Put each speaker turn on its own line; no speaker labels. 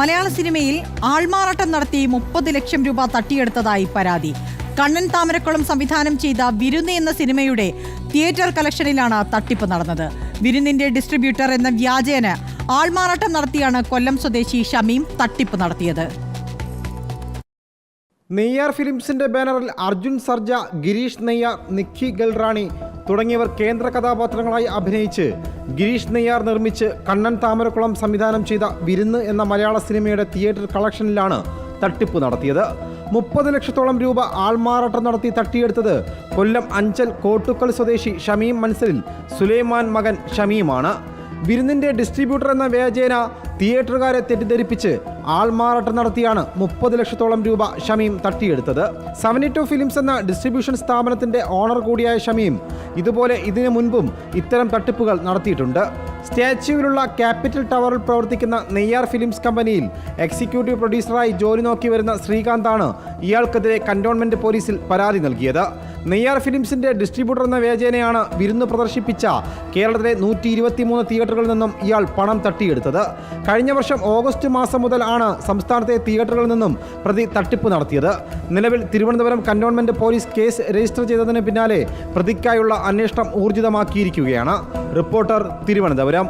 മലയാള സിനിമയിൽ ആൾമാറാട്ടം നടത്തി മുപ്പത് ലക്ഷം രൂപ തട്ടിയെടുത്തതായി പരാതി. കണ്ണൻ താമരക്കുളം സംവിധാനം ചെയ്ത വിരുന്ന് എന്ന സിനിമയുടെ തിയേറ്റർ കളക്ഷനിലാണ് തട്ടിപ്പ് നടന്നത്. വിരുന്നിന്റെ ഡിസ്ട്രിബ്യൂട്ടർ എന്ന വ്യാജേന ആൾമാറാട്ടം നടത്തിയാണ് കൊല്ലം സ്വദേശി ഷമീം തട്ടിപ്പ് നടത്തിയത്.
നെയ്യാർ ഫിലിംസിന്റെ ബാനറിൽ അർജുൻ സർജ ഗിരീഷ് നെയ്യാർ നിഖി ഗൽറാണി തുടങ്ങിയവർ കേന്ദ്ര കഥാപാത്രങ്ങളായി അഭിനയിച്ച് ഗിരീഷ് നെയ്യാർ നിർമ്മിച്ച് കണ്ണൻ താമരക്കുളം സംവിധാനം ചെയ്ത വിരുന്ന് എന്ന മലയാള സിനിമയുടെ തിയേറ്റർ കളക്ഷനിലാണ് തട്ടിപ്പ് നടത്തിയത്. മുപ്പത് ലക്ഷത്തോളം രൂപ ആൾമാറാട്ടം നടത്തി തട്ടിയെടുത്തത് കൊല്ലം അഞ്ചൽ കോട്ടുക്കൽ സ്വദേശി ഷമീം മൻസലിൽ സുലൈമാൻ മകൻ ഷമീമാണ്. വിരുന്നിന്റെ ഡിസ്ട്രിബ്യൂട്ടർ എന്ന വ്യാജേന തിയേറ്ററുകാരെ തെറ്റിദ്ധരിപ്പിച്ച് ആൾമാറാട്ടം നടത്തിയാണ് മുപ്പത് ലക്ഷത്തോളം രൂപ ഷമീം തട്ടിയെടുത്തത്. സെവന്റി ടു ഫിലിംസ് എന്ന ഡിസ്ട്രിബ്യൂഷൻ സ്ഥാപനത്തിന്റെ ഓണർ കൂടിയായ ഷമീം ഇതുപോലെ ഇതിനു മുൻപും ഇത്തരം തട്ടിപ്പുകൾ നടത്തിയിട്ടുണ്ട്. സ്റ്റാച്യൂവിലുള്ള ക്യാപിറ്റൽ ടവറിൽ പ്രവർത്തിക്കുന്ന നെയ്യാർ ഫിലിംസ് കമ്പനിയിൽ എക്സിക്യൂട്ടീവ് പ്രൊഡ്യൂസറായി ജോലി നോക്കി വരുന്ന ശ്രീകാന്താണ് ഇയാൾക്കെതിരെ കന്റോൺമെന്റ് പോലീസിൽ പരാതി നൽകിയത്. നെയ്യാർ ഫിലിംസിന്റെ ഡിസ്ട്രിബ്യൂട്ടർ എന്ന വേചേനയാണ് വിരുന്ന് പ്രദർശിപ്പിച്ച കേരളത്തിലെ നൂറ്റി ഇരുപത്തിമൂന്ന് തിയേറ്ററുകളിൽ നിന്നും ഇയാൾ പണം തട്ടിയെടുത്തത്. കഴിഞ്ഞ വർഷം ഓഗസ്റ്റ് മാസം മുതൽ ആണ് സംസ്ഥാനത്തെ തിയേറ്ററുകളിൽ നിന്നും പ്രതി തട്ടിപ്പ് നടത്തിയത്. നിലവിൽ Thiruvananthapuram cantonment police case register ചെയ്തതിന് പിന്നാലെ പ്രതിക്കായുള്ള അന്വേഷണം ഊർജിതമാക്കിയിരിക്കുകയാണ്. റിപ്പോർട്ടർ തിരുവനന്തപുരം.